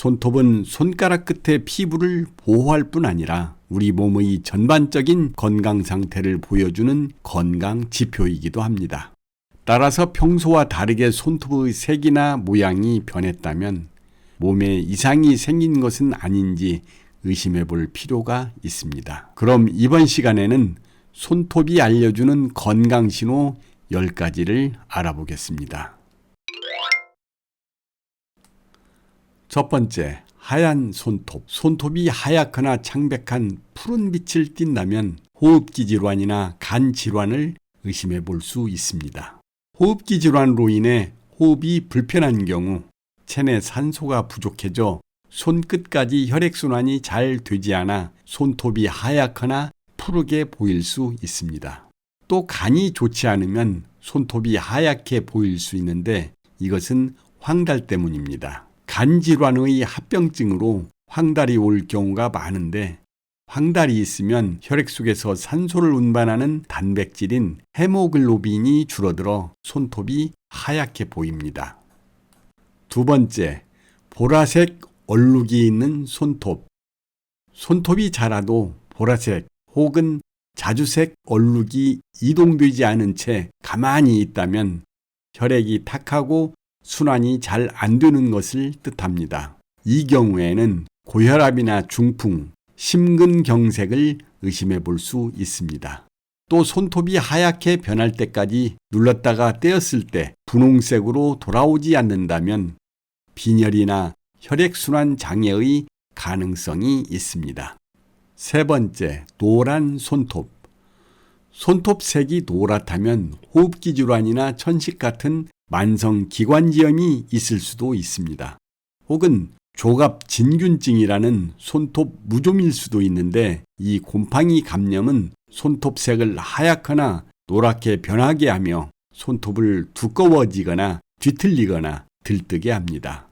손톱은 손가락 끝의 피부를 보호할 뿐 아니라 우리 몸의 전반적인 건강 상태를 보여주는 건강 지표이기도 합니다. 따라서 평소와 다르게 손톱의 색이나 모양이 변했다면 몸에 이상이 생긴 것은 아닌지 의심해 볼 필요가 있습니다. 그럼 이번 시간에는 손톱이 알려주는 건강 신호 10가지를 알아보겠습니다. 첫 번째, 하얀 손톱. 손톱이 하얗거나 창백한 푸른 빛을 띈다면 호흡기 질환이나 간 질환을 의심해 볼 수 있습니다. 호흡기 질환으로 인해 호흡이 불편한 경우 체내 산소가 부족해져 손끝까지 혈액순환이 잘 되지 않아 손톱이 하얗거나 푸르게 보일 수 있습니다. 또 간이 좋지 않으면 손톱이 하얗게 보일 수 있는데 이것은 황달 때문입니다. 간 질환의 합병증으로 황달이 올 경우가 많은데 황달이 있으면 혈액 속에서 산소를 운반하는 단백질인 헤모글로빈이 줄어들어 손톱이 하얗게 보입니다. 두 번째, 보라색 얼룩이 있는 손톱. 손톱이 자라도 보라색 혹은 자주색 얼룩이 이동되지 않은 채 가만히 있다면 혈액이 탁하고 순환이 잘 안 되는 것을 뜻합니다. 이 경우에는 고혈압이나 중풍, 심근경색을 의심해 볼 수 있습니다. 또 손톱이 하얗게 변할 때까지 눌렀다가 떼었을 때 분홍색으로 돌아오지 않는다면 빈혈이나 혈액순환 장애의 가능성이 있습니다. 세 번째, 노란 손톱. 손톱색이 노랗다면 호흡기 질환이나 천식 같은 만성 기관지염이 있을 수도 있습니다. 혹은 조갑 진균증이라는 손톱 무좀일 수도 있는데 이 곰팡이 감염은 손톱색을 하얗거나 노랗게 변하게 하며 손톱을 두꺼워지거나 뒤틀리거나 들뜨게 합니다.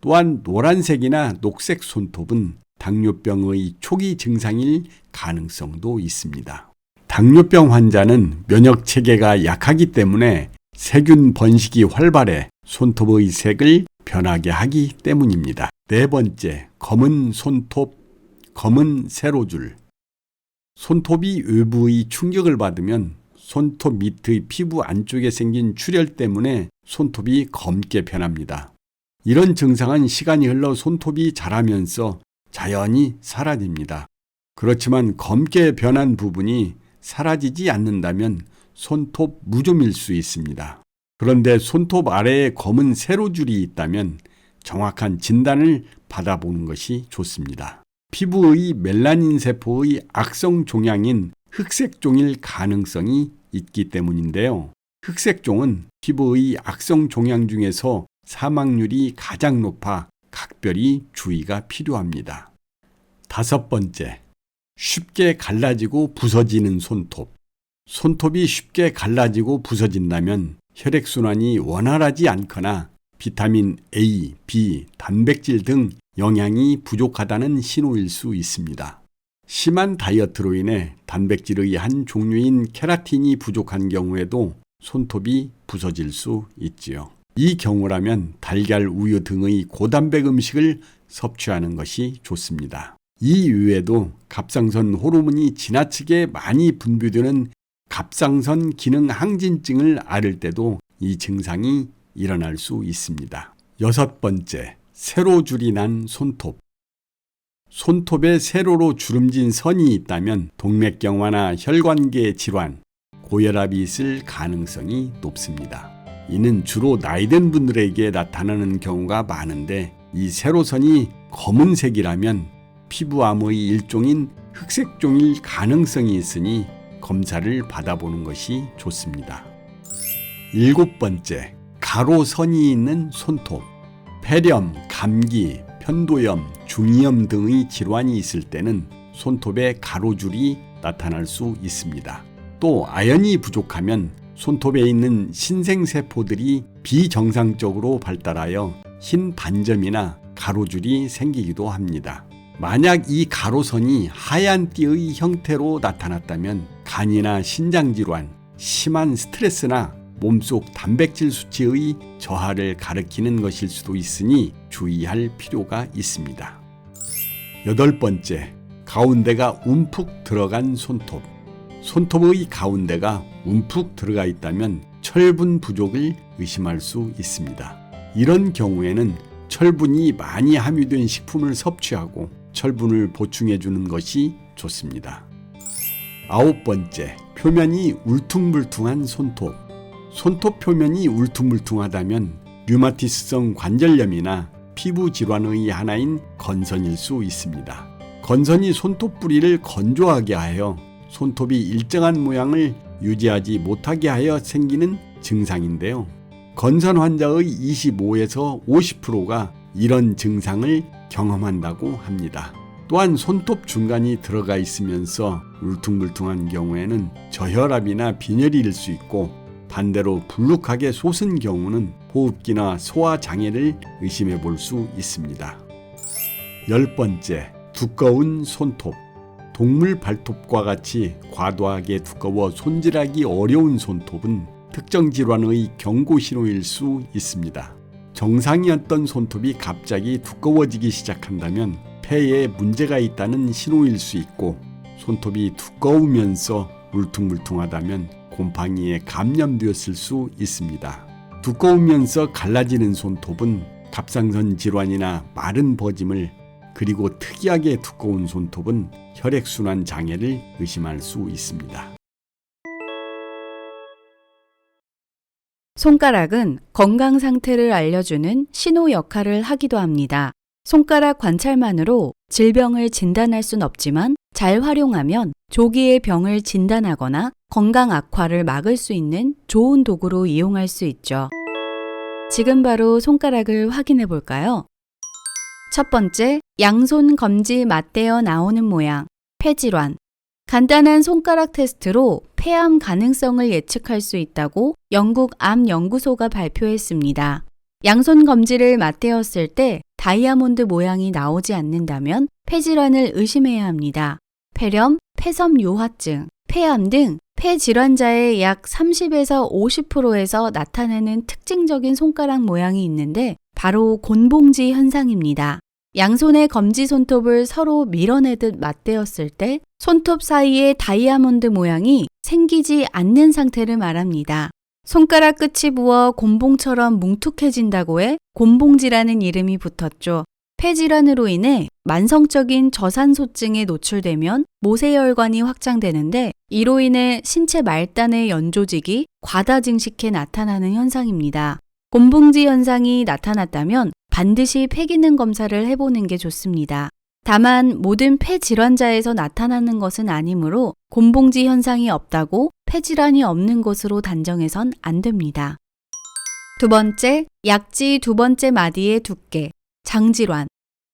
또한 노란색이나 녹색 손톱은 당뇨병의 초기 증상일 가능성도 있습니다. 당뇨병 환자는 면역 체계가 약하기 때문에 세균 번식이 활발해 손톱의 색을 변하게 하기 때문입니다. 네 번째, 검은 손톱, 검은 세로줄. 손톱이 외부의 충격을 받으면 손톱 밑의 피부 안쪽에 생긴 출혈 때문에 손톱이 검게 변합니다. 이런 증상은 시간이 흘러 손톱이 자라면서 자연히 사라집니다. 그렇지만 검게 변한 부분이 사라지지 않는다면 손톱 무좀일 수 있습니다. 그런데 손톱 아래에 검은 세로줄이 있다면 정확한 진단을 받아보는 것이 좋습니다. 피부의 멜라닌 세포의 악성 종양인 흑색종일 가능성이 있기 때문인데요. 흑색종은 피부의 악성 종양 중에서 사망률이 가장 높아 각별히 주의가 필요합니다. 다섯 번째, 쉽게 갈라지고 부서지는 손톱. 손톱이 쉽게 갈라지고 부서진다면 혈액순환이 원활하지 않거나 비타민 A, B, 단백질 등 영양이 부족하다는 신호일 수 있습니다. 심한 다이어트로 인해 단백질의 한 종류인 케라틴이 부족한 경우에도 손톱이 부서질 수 있지요. 이 경우라면 달걀, 우유 등의 고단백 음식을 섭취하는 것이 좋습니다. 이 이외에도 갑상선 호르몬이 지나치게 많이 분비되는 갑상선 기능 항진증을 앓을 때도 이 증상이 일어날 수 있습니다. 여섯 번째, 세로줄이 난 손톱. 손톱에 세로로 주름진 선이 있다면 동맥경화나 혈관계 질환, 고혈압이 있을 가능성이 높습니다. 이는 주로 나이든 분들에게 나타나는 경우가 많은데 이 세로선이 검은색이라면 피부암의 일종인 흑색종일 가능성이 있으니 검사를 받아보는 것이 좋습니다. 일곱 번째, 가로선이 있는 손톱. 폐렴, 감기, 편도염, 중이염 등의 질환이 있을 때는 손톱에 가로줄이 나타날 수 있습니다. 또 아연이 부족하면 손톱에 있는 신생세포들이 비정상적으로 발달하여 흰 반점이나 가로줄이 생기기도 합니다. 만약 이 가로선이 하얀 띠의 형태로 나타났다면 간이나 신장 질환, 심한 스트레스나 몸속 단백질 수치의 저하를 가리키는 것일 수도 있으니 주의할 필요가 있습니다. 여덟 번째, 가운데가 움푹 들어간 손톱. 손톱의 가운데가 움푹 들어가 있다면 철분 부족을 의심할 수 있습니다. 이런 경우에는 철분이 많이 함유된 식품을 섭취하고 철분을 보충해 주는 것이 좋습니다. 아홉 번째, 표면이 울퉁불퉁한 손톱. 손톱 표면이 울퉁불퉁하다면 류마티스성 관절염이나 피부 질환의 하나인 건선일 수 있습니다. 건선이 손톱 뿌리를 건조하게 하여 손톱이 일정한 모양을 유지하지 못하게 하여 생기는 증상인데요. 건선 환자의 25에서 50%가 이런 증상을 경험한다고 합니다. 또한 손톱 중간이 들어가 있으면서 울퉁불퉁한 경우에는 저혈압이나 빈혈이 일수 있고 반대로 불룩하게 솟은 경우는 호흡기나 소화 장애를 의심해 볼 수 있습니다. 열 번째, 두꺼운 손톱. 동물 발톱과 같이 과도하게 두꺼워 손질하기 어려운 손톱은 특정 질환의 경고 신호일 수 있습니다. 정상이었던 손톱이 갑자기 두꺼워지기 시작한다면 폐에 문제가 있다는 신호일 수 있고 손톱이 두꺼우면서 울퉁불퉁하다면 곰팡이에 감염되었을 수 있습니다. 두꺼우면서 갈라지는 손톱은 갑상선 질환이나 마른 버짐을 그리고 특이하게 두꺼운 손톱은 혈액순환 장애를 의심할 수 있습니다. 손가락은 건강 상태를 알려주는 신호 역할을 하기도 합니다. 손가락 관찰만으로 질병을 진단할 순 없지만 잘 활용하면 조기에 병을 진단하거나 건강 악화를 막을 수 있는 좋은 도구로 이용할 수 있죠. 지금 바로 손가락을 확인해 볼까요? 첫 번째, 양손 검지 맞대어 나오는 모양, 폐질환. 간단한 손가락 테스트로 폐암 가능성을 예측할 수 있다고 영국 암 연구소가 발표했습니다. 양손 검지를 맞대었을 때 다이아몬드 모양이 나오지 않는다면 폐질환을 의심해야 합니다. 폐렴, 폐섬유화증, 폐암 등 폐질환자의 약 30에서 50%에서 나타나는 특징적인 손가락 모양이 있는데 바로 곤봉지 현상입니다. 양손의 검지 손톱을 서로 밀어내듯 맞대었을 때 손톱 사이에 다이아몬드 모양이 생기지 않는 상태를 말합니다. 손가락 끝이 부어 곤봉처럼 뭉툭해진다고 해 곤봉지라는 이름이 붙었죠. 폐질환으로 인해 만성적인 저산소증에 노출되면 모세혈관이 확장되는데 이로 인해 신체 말단의 연조직이 과다 증식해 나타나는 현상입니다. 곤봉지 현상이 나타났다면 반드시 폐 기능 검사를 해보는 게 좋습니다. 다만 모든 폐 질환자에서 나타나는 것은 아니므로 곤봉지 현상이 없다고 폐 질환이 없는 것으로 단정해선 안 됩니다. 두 번째, 약지 두 번째 마디의 두께, 장질환.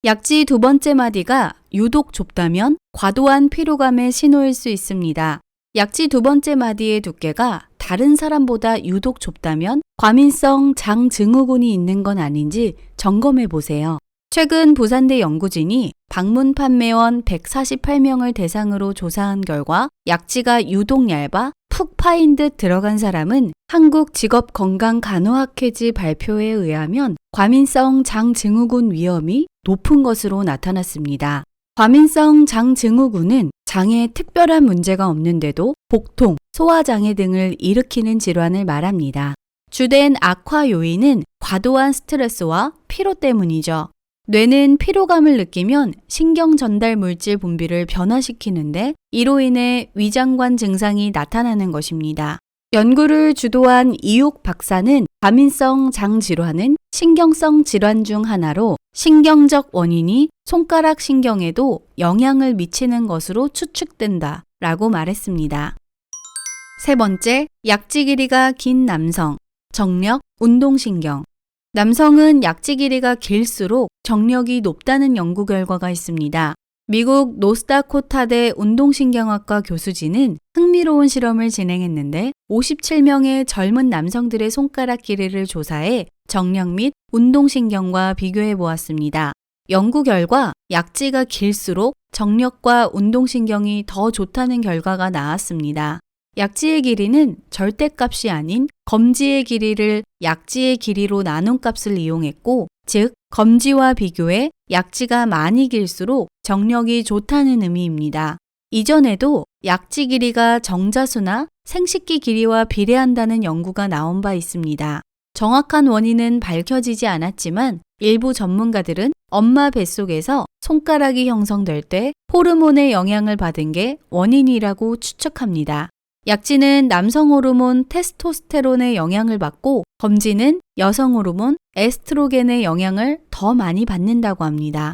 약지 두 번째 마디가 유독 좁다면 과도한 피로감의 신호일 수 있습니다. 약지 두 번째 마디의 두께가 다른 사람보다 유독 좁다면 과민성 장증후군이 있는 건 아닌지 점검해 보세요. 최근 부산대 연구진이 방문 판매원 148명을 대상으로 조사한 결과 약지가 유독 얇아 푹 파인 듯 들어간 사람은 한국직업건강간호학회지 발표에 의하면 과민성 장증후군 위험이 높은 것으로 나타났습니다. 과민성 장증후군은 장에 특별한 문제가 없는데도 복통, 소화장애 등을 일으키는 질환을 말합니다. 주된 악화 요인은 과도한 스트레스와 피로 때문이죠. 뇌는 피로감을 느끼면 신경 전달 물질 분비를 변화시키는데 이로 인해 위장관 증상이 나타나는 것입니다. 연구를 주도한 이욱 박사는 과민성 장 질환은 신경성 질환 중 하나로 신경적 원인이 손가락 신경에도 영향을 미치는 것으로 추측된다 라고 말했습니다. 세 번째, 약지 길이가 긴 남성, 정력, 운동신경. 남성은 약지 길이가 길수록 정력이 높다는 연구 결과가 있습니다. 미국 노스다코타대 운동신경학과 교수진은 흥미로운 실험을 진행했는데 57명의 젊은 남성들의 손가락 길이를 조사해 정력 및 운동신경과 비교해 보았습니다. 연구 결과 약지가 길수록 정력과 운동신경이 더 좋다는 결과가 나왔습니다. 약지의 길이는 절대값이 아닌 검지의 길이를 약지의 길이로 나눈 값을 이용했고, 즉, 검지와 비교해 약지가 많이 길수록 정력이 좋다는 의미입니다. 이전에도 약지 길이가 정자수나 생식기 길이와 비례한다는 연구가 나온 바 있습니다. 정확한 원인은 밝혀지지 않았지만 일부 전문가들은 엄마 뱃속에서 손가락이 형성될 때 호르몬의 영향을 받은 게 원인이라고 추측합니다. 약지는 남성 호르몬 테스토스테론의 영향을 받고 검지는 여성 호르몬 에스트로겐의 영향을 더 많이 받는다고 합니다.